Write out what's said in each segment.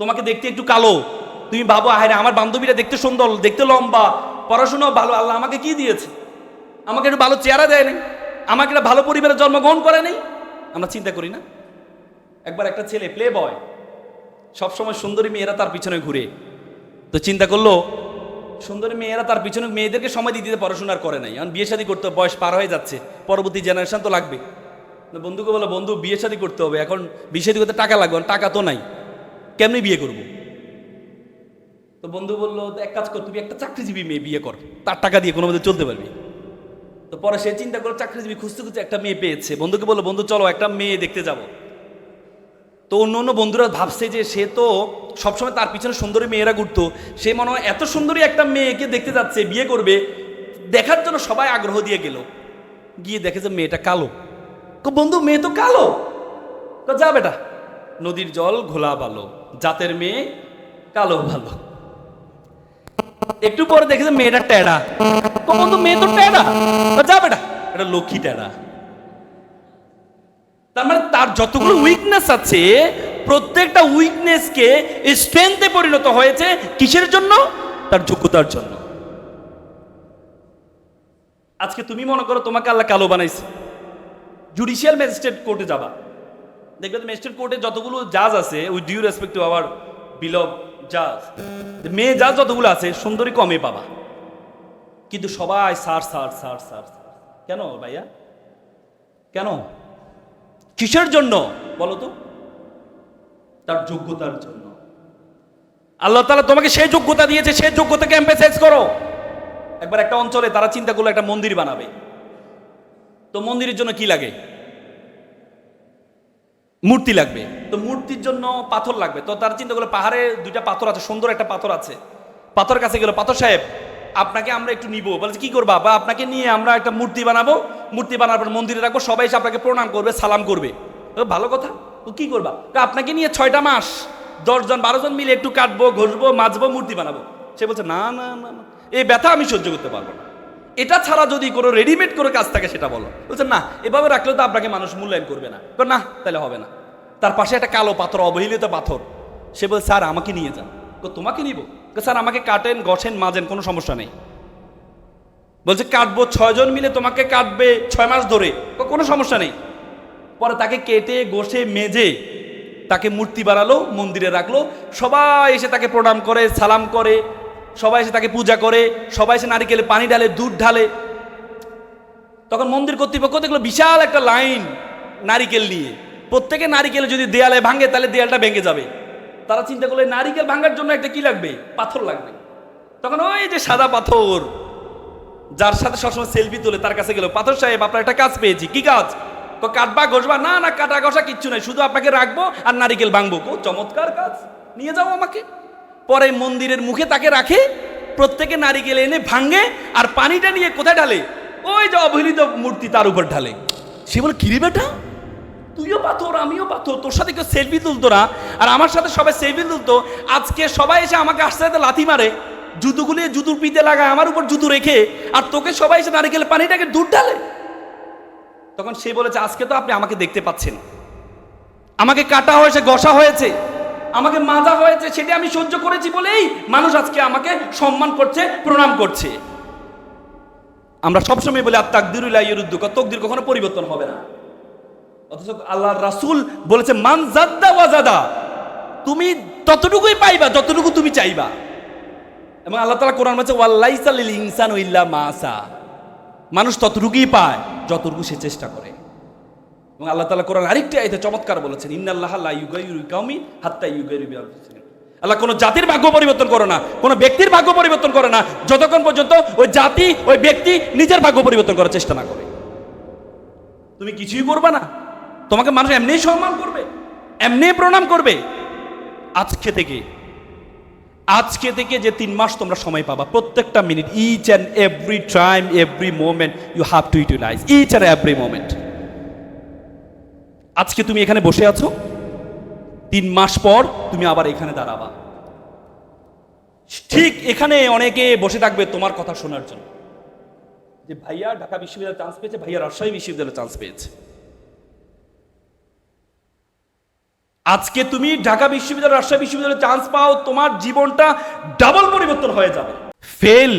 তোমাকে দেখতে একটু কালো। তুমি ভাবো আরে আমার বান্ধবীরা দেখতে সুন্দর, দেখতে লম্বা, পড়াশোনাও ভালো, আল্লাহ আমাকে কি দিয়েছে? আমাকে একটু ভালো চেহারা দেয় নাই? আমাকে একটা ভালো পরিবারে জন্মগ্রহণ করে নেই? আমরা চিন্তা করি না। একবার একটা ছেলে প্লে বয় সবসময় সুন্দরী মেয়েরা তার পিছনে ঘুরে। তো চিন্তা করল, সুন্দরী মেয়েরা তার পিছনে, মেয়েদেরকে সময় দিয়ে দিতে পড়াশোনা করে নাই। এখন বিয়ে শাদী করতে বয়স পার হয়ে যাচ্ছে, পরবর্তী জেনারেশন তো লাগবে। বন্ধুকে বলো বন্ধু, বিয়ে শাদী করতে হবে, এখন বিয়ে শাদী করতে টাকা লাগবে টাকা তো নাই। কেমনি বিয়ে করব? তো বন্ধু বলল এক কাজ কর তুমি একটা চাকরিজীবী মেয়ে বিয়ে কর। তার টাকা দিয়ে কোনো মধ্যে চলতে পারবি? তো পরে সে চিন্তা করে চাকরিজীবী খুঁজতে খুঁজতে একটা মেয়ে পেয়েছে। বন্ধুকে বলল বন্ধু চলো একটা মেয়ে দেখতে যাব। তো অন্য অন্য বন্ধুরা ভাবছে যে সে তো সবসময় তার পিছনে সুন্দরী মেয়েরা ঘুরতো। সে মনে হয় এত সুন্দরী একটা মেয়েকে দেখতে যাচ্ছে বিয়ে করবে। দেখার জন্য সবাই আগ্রহ দিয়ে গেল। গিয়ে দেখে যে মেয়েটা কালো। বন্ধু মেয়ে তো কালো। তো যা বেটা। নদীর জল ঘোলা ভালো জাতের মেয়ে কালো ভালো। একটু পরে দেখেছে মেয়েটা টেডা। তো বন্ধু মেয়ে তো টেডা। যা বেটা, এটা লক্ষ্মী টেডা। তার মানে তার যতগুলো উইকনেস আছে, প্রত্যেকটা উইকনেসকে স্ট্রেংথে পরিণত হয়েছে কিসের জন্য? তার যোগ্যতার জন্য। আজকে তুমি মনে করো তোমাকে আল্লাহ কালো বানাইছে। জুডিশিয়াল ম্যাজিস্ট্রেট কোর্টে যাবা। দেখবে ম্যাজিস্ট্রেট কোর্টে যতগুলো জাজ আছে with due respect to our beloved জাজ মেয়ে জাজ যতগুলো আছে, সুন্দরী কমে পাবা। কিন্তু সবাই সার সার সার সার। কেন ভাইয়া? কেন? কিসের জন্য? বলো তো। তার যোগ্যতার জন্য। আল্লাহ তালা তোমাকে সেই যোগ্যতা দিয়েছে, সেই যোগ্যতাকে এম্পাসাইজ করো। একবার একটা অঞ্চলে তারা চিন্তা করল, একটা মন্দির বানাবে। তো মন্দিরের জন্য কি লাগে? মূর্তি লাগবে। তো মূর্তির জন্য পাথর লাগবে। তো তারা চিন্তা করল, পাহাড়ে দুইটা পাথর আছে, সুন্দর একটা পাথর আছে। পাথর কাছে গেল, পাথর সাহেব, আপনাকে আমরা একটু নিব। বলছে কি করবা? বা আপনাকে নিয়ে আমরা একটা মূর্তি বানাবো। মূর্তি বানানোর পর মন্দিরে রাখব। সবাই এসে আপনাকে প্রণাম করবে, সালাম করবে। ভালো কথা। তো কি করবা? তো আপনাকে নিয়ে ছয়টা মাস দশজন বারো জন মিলে একটু কাটবো, ঘষবো, মাজবো, মূর্তি বানাবো। সে বলছে, না না না না। এই ব্যথা আমি সহ্য করতে পারব না। এটা ছাড়া যদি কোনো রেডিমেড করে কাজ থাকে, সেটা বলো। বলছে, না, এভাবে রাখলে তো আপনাকে মানুষ মূল্যায়ন করবে না। না, তাহলে হবে না। তার পাশে একটা কালো পাথর, অবহেলিত পাথর। সে বলে, স্যার, আমাকে নিয়ে যান। তোমাকে নিব? স্যার, আমাকে কাটেন গছেন মাজেন, কোনো সমস্যা নেই। বলছে, কাটবো ছয়জন মিলে তোমাকে কাটবে ছয় মাস ধরে। কোনো সমস্যা নেই। পরে তাকে কেটে গোসে মেজে তাকে মূর্তি বানালো, মন্দিরে রাখল। সবাই এসে তাকে প্রণাম করে, সালাম করে। সবাই এসে তাকে পূজা করে। সবাই এসে নারিকেলে পানি ঢালে, দুধ ঢালে। তখন মন্দির কর্তৃপক্ষ দেখল, বিশাল একটা লাইন নারিকেল নিয়ে। প্রত্যেকে নারিকেল যদি দেয়ালে ভাঙে, তাহলে দেয়ালটা ভেঙে যাবে। তারা চিন্তা করলে নারিকেল ভাঙার জন্য একটা কি লাগবে? পাথর লাগবে। তখন ওই যে সাদা পাথর, যার সাথে সবসময় সেলফি তুলে, তার কাছে গেল, পাথর সাহেব, আপনার একটা কাজ পেয়েছি, কি কাজ? তো কাটবা ঘষবা না না, কাটা ঘষা কিচ্ছু নাই, শুধু আপনাকে রাখব আর নারিকেল ভাঙবো। কো, চমৎকার কাজ, নিয়ে যাও আমাকে। পরে মন্দিরের মুখে তাকে রাখে, প্রত্যেকে নারিকেল এনে ভাঙে আর পানিটা নিয়ে কোথায় ঢালে? ওই যে অবহেলিত মূর্তি তার উপর ঢালে। সে বলে, কিরে বেটা তুইও পাথর, আমিও পাথর, তোর সাথে কেউ সেলফি তুলতো না। আর আমার সাথে সবাই সেলফি তুলতো। আজকে সবাই এসে আমাকে আস্তে আস্তে লাথি মারে জুতোগুলি জুতুর পিতে লাগায় আমার উপর জুতো রেখে, আর তোকে সবাই এসে নারিকেল পানিটাকে দুধ ঢালে। তখন সে বলেছে, আজকে তো আপনি আমাকে দেখতে পাচ্ছেন আমাকে কাটা হয়েছে গসা হয়েছে, আমাকে মাজা হয়েছে, সেটা আমি সহ্য করেছি বলেই মানুষ আজকে আমাকে সম্মান করছে, প্রণাম করছে। আমরা সবসময় বলি আর তাকদিরুল্লাহ ইরুদ্দুক তকদির কখনো পরিবর্তন হবে না। অথচ আল্লাহ রাসুল বলেছে, মান জাদ্দা ওয়াজাদা তুমি ততটুকুই পাইবা, যতটুকু তুমি চাইবা। এবং আল্লাহ তালা কোরআন বলছে ওয়াল্লাইসা লিল ইনসানু ইল্লা মাসা মানুষ ততটুকুই পায়, যতটুকু সে চেষ্টা করে। এবং আল্লাহ তাআলা কোরআন আরেকটি আয়াতে চমৎকার বলেছেন, ইন্নাল্লাহ লা ইউগাইরু কাউমি হাত্তা ইউগাইরু আল্লাহ কোনো জাতির ভাগ্য পরিবর্তন করে না, কোনো ব্যক্তির ভাগ্য পরিবর্তন করে না, যতক্ষণ পর্যন্ত ওই জাতি, ওই ব্যক্তি নিজের ভাগ্য পরিবর্তন করার চেষ্টা না করে। তুমি কিছুই করবে না। তোমাকে মানুষ এমনিই সম্মান করবে, এমনি প্রণাম করবে। আজকে থেকে আজকে থেকে যে তিন মাস তোমরা সময় পাবা, প্রত্যেকটা minute each and every time every moment you have to utilise each and every moment আজকে তুমি এখানে বসে আছো, তিন মাস পর তুমি আবার এখানে দাঁড়াবা। ঠিক এখানে অনেকে বসে থাকবে তোমার কথা শোনার জন্য। যে ভাইয়া ঢাকা বিশ্ববিদ্যালয়ে চান্স পেয়েছে, ভাইয়া রাজশাহী বিশ্ববিদ্যালয়ে চান্স পেয়েছে। আজকে তুমি ঢাকা বিশ্ববিদ্যালয় রাজশাহী বিশ্ববিদ্যালয়ে চান্স পাও তোমার জীবনটা ডাবল পরিবর্তন হয়ে যাবে। Fail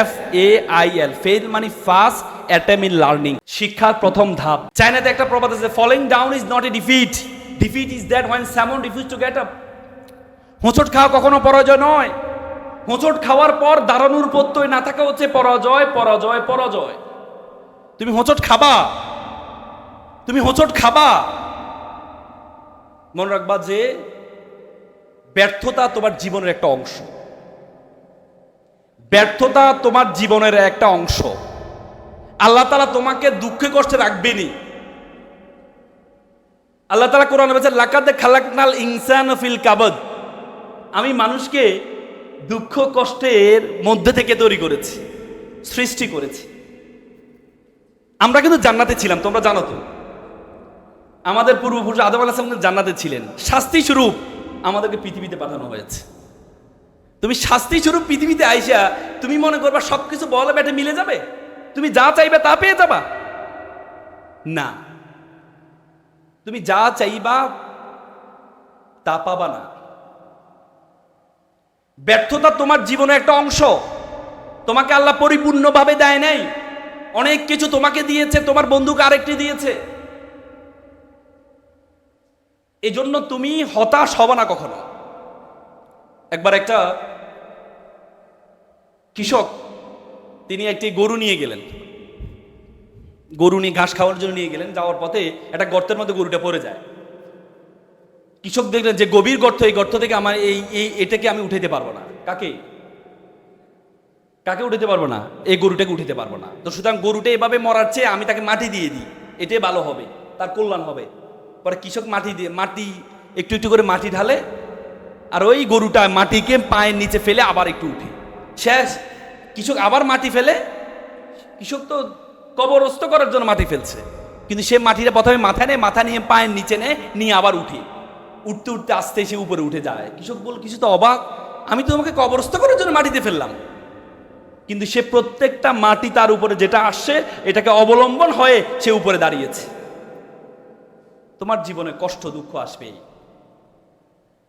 F A I L fail মানে ফার্স্ট অ্যাটেম ইন লার্নিং শিক্ষার প্রথম ধাপ। চায়নাতে একটা প্রবাদ আছে falling down is not a defeat defeat is that one someone refuse to get up হোঁচট খাওয়া কখনো পরাজয় নয়। হোঁচট খাওয়ার পর দাঁড়ানোর প্রত্যয় না থাকা হচ্ছে পরাজয় পরাজয় পরাজয়। তুমি হোঁচট খাবা। তুমি হোঁচট খাবা। মনে রাখবা যে ব্যর্থতা তোমার জীবনের একটা অংশ। ব্যর্থতা তোমার জীবনের একটা অংশ। আল্লাহ তালা তোমাকে দুঃখে কষ্টে রাখবেনি আল্লাহ তালা কোরআন বলছে, লাকাদে খালাকনাল ইনসান ফিল কাবদ। আমি মানুষকে দুঃখ কষ্টের মধ্যে থেকে তৈরি করেছি, সৃষ্টি করেছি। আমরা কিন্তু জান্নাতে ছিলাম, তোমরা জানো তো। আমাদের পূর্বপুরুষ আদম আলাহ সালাম জান্নাতে ছিলেন। শাস্তি স্বরূপ আমাদেরকে পৃথিবীতে পাঠানো হয়েছে। তুমি শাস্তি স্বরূপ পৃথিবীতে আইসা তুমি মনে করবা সব কিছু বলে ব্যাটে মিলে যাবে? তুমি যা চাইবে তা পেয়ে যাবা? না। তুমি যা চাইবা তা পাবা না। ব্যর্থতা তোমার জীবনের একটা অংশ। তোমাকে আল্লাহ পরিপূর্ণভাবে দেয় নাই। অনেক কিছু তোমাকে দিয়েছে, তোমার বন্ধুকে আরেকটি দিয়েছে। এই জন্য তুমি হতাশ হব না কখনো। একবার একটা কৃষক, তিনি একটি গরু নিয়ে গেলেন। গরু নিয়ে ঘাস খাওয়ার জন্য নিয়ে গেলেন, যাওয়ার পথে একটা গর্তের মধ্যে গরুটা পড়ে যায়। কৃষক দেখলেন যে, গভীর গর্ত, এই গর্ত থেকে আমার এই এই, এটাকে আমি উঠাইতে পারব না। কাকে? কাকে উঠাতে পারব না? এই গরুটাকে উঠাতে পারব না। তো সুতরাং গরুটা এভাবে মরার চেয়ে আমি তাকে মাটি দিয়ে দিই। এটাই ভালো হবে, তার কল্যাণ হবে। পরে কৃষক মাটি দিয়ে, মাটি একটু একটু করে মাটি ঢালে, আর ওই গরুটা মাটিকে পায়ের নিচে ফেলে আবার একটু উঠে। শেষ। কৃষক আবার মাটি ফেলে। কৃষক তো কবরস্থ করার জন্য মাটি ফেলছে। কিন্তু সে মাটিটা প্রথমে মাথা নেয়, মাথা নিয়ে পায়ের নিচে নেয়, নিয়ে আবার উঠে। উঠতে উঠতে আস্তে সে উপরে উঠে যায়। কৃষক বল, কিছু তো অবাক। আমি তো তোমাকে কবরস্থ করার জন্য মাটিতে ফেললাম। কিন্তু সে প্রত্যেকটা মাটি তার উপরে যেটা আসছে, এটাকে অবলম্বন হয়ে সে উপরে দাঁড়িয়েছে। তোমার জীবনে কষ্ট, দুঃখ আসবেই।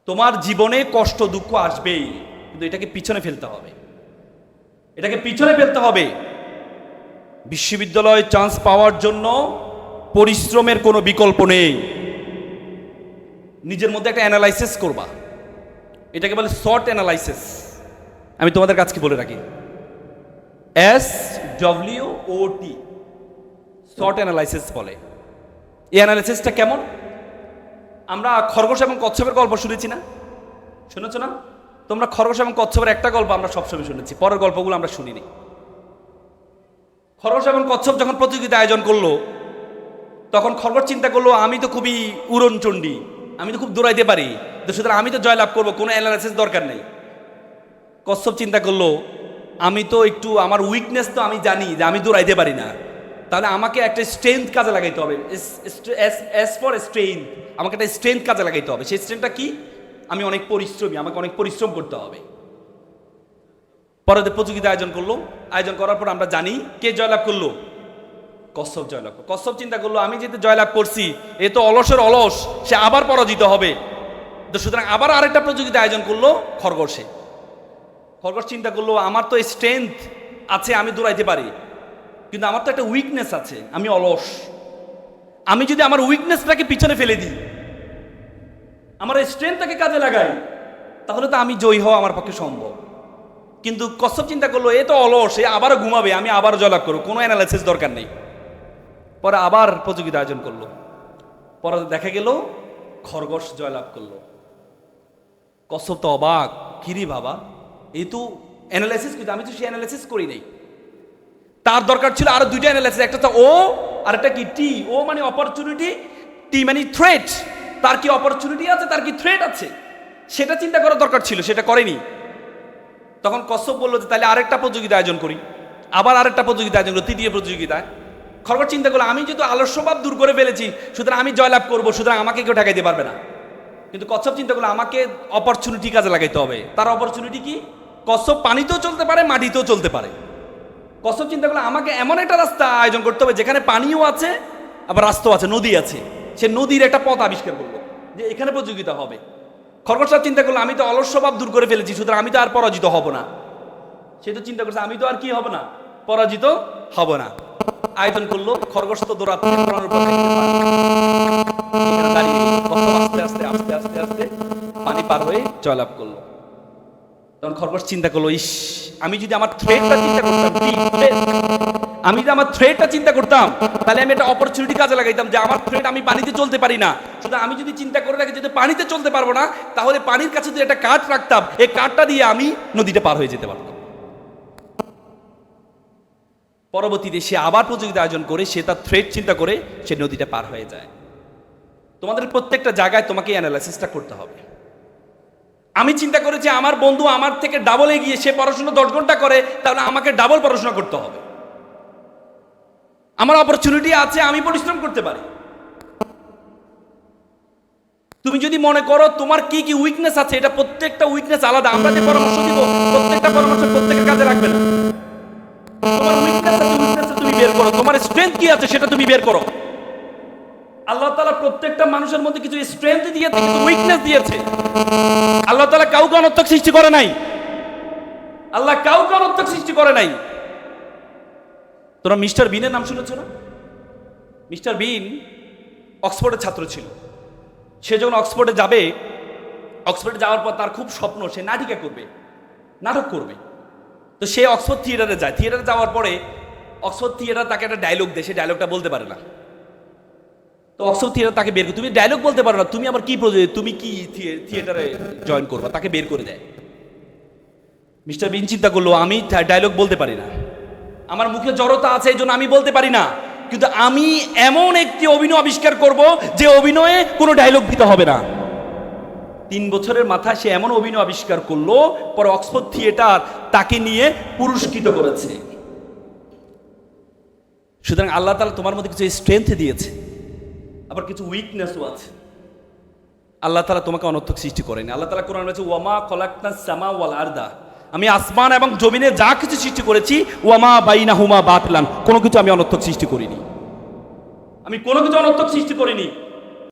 তোমার জীবনে কষ্ট, দুঃখ আসবেই, কিন্তু এটাকে পিছনে ফেলতে হবে। এটাকে পিছনে ফেলতে হবে। বিশ্ববিদ্যালয়ে চান্স পাওয়ার জন্য পরিশ্রমের কোনো বিকল্প নেই। নিজের মধ্যে একটা অ্যানালাইসিস করবা। এটাকে বলে শর্ট অ্যানালাইসিস আমি তোমাদের কাছকে বলে রাখি। S W O T short analysis বলে। এই অ্যানালাইসিসটা কেমন? আমরা খরগোশ এবং কচ্ছপের গল্প শুনেছি না? শুনেছ না? তোমরা খরগোশ এবং কচ্ছপের একটা গল্প আমরা সবসময় শুনেছি, পরের গল্পগুলো আমরা শুনিনি। খরগোশ এবং কচ্ছপ যখন প্রতিযোগিতা আয়োজন করল, তখন খরগোশ চিন্তা করল, আমি তো খুবই উড়নচণ্ডী, আমি তো খুব দৌড়াইতে পারি, তো সুতরাং আমি তো জয়লাভ করব, কোনো অ্যানালাইসিস দরকার নেই। কচ্ছপ চিন্তা করল, আমি তো একটু, আমার উইকনেস তো আমি জানি যে আমি দৌড়াইতে পারি না। তাহলে আমাকে একটা স্ট্রেংথ কাজে লাগাইতে হবে। এস ফর স্ট্রেংথ আমাকে একটা স্ট্রেংথ কাজে লাগাইতে হবে। সেই স্ট্রেংথটা কি? আমি অনেক পরিশ্রমী, আমাকে অনেক পরিশ্রম করতে হবে। পরে প্রতিযোগিতা আয়োজন করল। আয়োজন করার পর আমরা জানি কে জয়লাভ করল? কশ্যপ জয়লাভ। কশ্যপ চিন্তা করল, আমি যেহেতু জয়লাভ করছি, এ তো অলসের অলস, সে আবার পরাজিত হবে। তো সুতরাং আবার আরেকটা প্রতিযোগিতা আয়োজন করল খরগোশে। খরগোশ চিন্তা করল, আমার তো স্ট্রেংথ আছে, আমি দৌড়াইতে পারি। কিন্তু আমার তো একটা উইকনেস আছে, আমি অলস। আমি যদি আমার উইকনেসটাকে পিছনে ফেলে দিই, আমার স্ট্রেংথটাকে কাজে লাগাই, তাহলে তো আমি জয়ী হওয়া আমার পক্ষে সম্ভব। কিন্তু কশ্যপ চিন্তা করল, এ তো অলস, এ আবারও ঘুমাবে, আমি আবার জয়লাভ করব, কোনো অ্যানালাইসিস দরকার নেই। পরে আবার প্রতিযোগিতা আয়োজন করল। পরে দেখা গেল, খরগোশ জয়লাভ করল। কশ্যপ তো অবাক, কিরি বাবা? এই তো অ্যানালাইসিস কিন্তু আমি তো সেই অ্যানালাইসিস করি নাই। তার দরকার ছিল আরও দুইটা অ্যানালাইসিস একটা তো ও আর একটা কি টি ও মানে অপরচুনিটি টি মানে থ্রেট তার কি অপরচুনিটি আছে, তার কি থ্রেট আছে? সেটা চিন্তা করার দরকার ছিল, সেটা করেনি। তখন কশ্যপ বলল যে, তাহলে আরেকটা প্রতিযোগিতা আয়োজন করি। আবার আরেকটা প্রতিযোগিতা আয়োজন করি তৃতীয় প্রতিযোগিতায়। খরগোশ চিন্তা করল, আমি যেহেতু আলস্যভাব দূর করে ফেলেছি, সুতরাং আমি জয়লাভ করব, সুতরাং আমাকে কেউ ঠেকাইতে পারবে না। কিন্তু কচ্ছপ চিন্তা করল, আমাকে অপরচুনিটি কাজে লাগাইতে হবে। তার অপরচুনিটি কি? কচ্ছপ পানিতেও চলতে পারে, মাটিতেও চলতে পারে। কচ্ছপ চিন্তা করলে আমাকে এমন একটা রাস্তা আয়োজন করতে হবে, যেখানে পানিও আছে, আবার রাস্তাও আছে, নদী আছে। সে নদীর একটা পথ আবিষ্কার করল যে এখানে প্রতিযোগিতা হবে। খরগোশ সাহেব চিন্তা করল, আমি তো অলস স্বভাব দূর করে ফেলেছি, সুতরাং আমি তো আর পরাজিত হব না। সে তো চিন্তা করছে, আমি তো আর কি হব না? পরাজিত হব না। আয়োজন করল খরগোশ তো আস্তে আস্তে আস্তে আস্তে আস্তে পানি পার হয়ে জয়লাভ করল। তখন খরগোশ চিন্তা করল, ইস আমি যদি আমার থ্রেডটা চিন্তা করতাম আমি যদি আমার থ্রেডটা চিন্তা করতাম, তাহলে আমি একটা অপরচুনিটি কাজে লাগাইতাম যে আমার থ্রেড আমি পানিতে চলতে পারি না। শুধু আমি যদি চিন্তা করে রাখি যদি পানিতে চলতে পারব না, তাহলে পানির কাছে যদি একটা কাঠ রাখতাম, এই কাঠটা দিয়ে আমি নদীটা পার হয়ে যেতে পারতাম। পরবর্তীতে সে আবার প্রতিযোগিতা আয়োজন করে, সে তার থ্রেড চিন্তা করে, সে নদীটা পার হয়ে যায়। তোমাদের প্রত্যেকটা জায়গায় তোমাকে অ্যানালাইসিসটা করতে হবে। আমি চিন্তা করেছি আমার বন্ধু আমার থেকে ডাবল এগিয়ে সে পড়াশোনা দশ ঘণ্টা করে, তাহলে আমাকে ডাবল পড়াশোনা করতে হবে। আমার অপরচুনিটি আছে, আমি পরিশ্রম করতে পারি। তুমি যদি মনে করো তোমার কি কি উইকনেস আছে, এটা প্রত্যেকটা উইকনেস আলাদা, আমরা যে পরামর্শ দিব, প্রত্যেকটা পরামর্শ প্রত্যেকের কাজে রাখবে না। তোমার উইকনেস উইকনেস তুমি বের করো। তোমার স্ট্রেংথ কি আছে, সেটা তুমি বের করো। আল্লাহ তালা প্রত্যেকটা মানুষের মধ্যে কিছু স্ট্রেংথ দিয়েছে, কিছু উইকনেস দিয়েছে। আল্লাহ তালা কাউকে অনর্থক সৃষ্টি করে নাই। আল্লাহ কাউকে অনর্থক সৃষ্টি করে নাই। তোমরা মিস্টার বিনের নাম শুনেছো না? মিস্টার বিন অক্সফোর্ডের ছাত্র ছিল। সে যখন অক্সফোর্ডে যাবে, অক্সফোর্ডে যাওয়ার পর তার খুব স্বপ্ন, সে নাটিকা করবে, নাটক করবে। তো সে অক্সফোর্ড থিয়েটারে যায়। থিয়েটারে যাওয়ার পরে অক্সফোর্ড থিয়েটার তাকে একটা ডায়লগ দেয়। সে ডায়লগটা বলতে পারে না। তো অক্সফোর্ড থিয়েটার তাকে বের করে তুমি ডায়লগ বলতে পারো না, তুমি আবার কি প্রযোজ্য তুমি কি থিয়ে- থিয়েটারে জয়েন করবা? তাকে বের করে দেয়। মিস্টার বিন চিন্তা করল, আমি ডায়লগ বলতে পারি না। আমার মুখে জড়তা আছে, এই জন্য আমি বলতে পারি না। কিন্তু আমি এমন একটি অভিনয় আবিষ্কার করব যে অভিনয়ে কোনো ডায়লগ দিতে হবে না। তিন বছরের মাথায় সে এমন অভিনয় আবিষ্কার করল, পরে অক্সফোর্ড থিয়েটার তাকে নিয়ে পুরস্কৃত করেছে। সুতরাং আল্লাহ তালা তোমার মধ্যে কিছু স্ট্রেংথ দিয়েছে। আবার কিছু উইকনেসও আছে। আল্লাহ তালা তোমাকে অনর্থক সৃষ্টি করেনি। আল্লাহ তালা কোরআন রয়েছে ওয়ামা কলাকনা সামা ওয়াল আর্দা। আমি আসমান এবং জমিনে যা কিছু সৃষ্টি করেছি, ওয়ামা বাইনা হুমা বাতলান। কোনো কিছু আমি অনর্থক সৃষ্টি করিনি। আমি কোনো কিছু অনর্থক সৃষ্টি করিনি।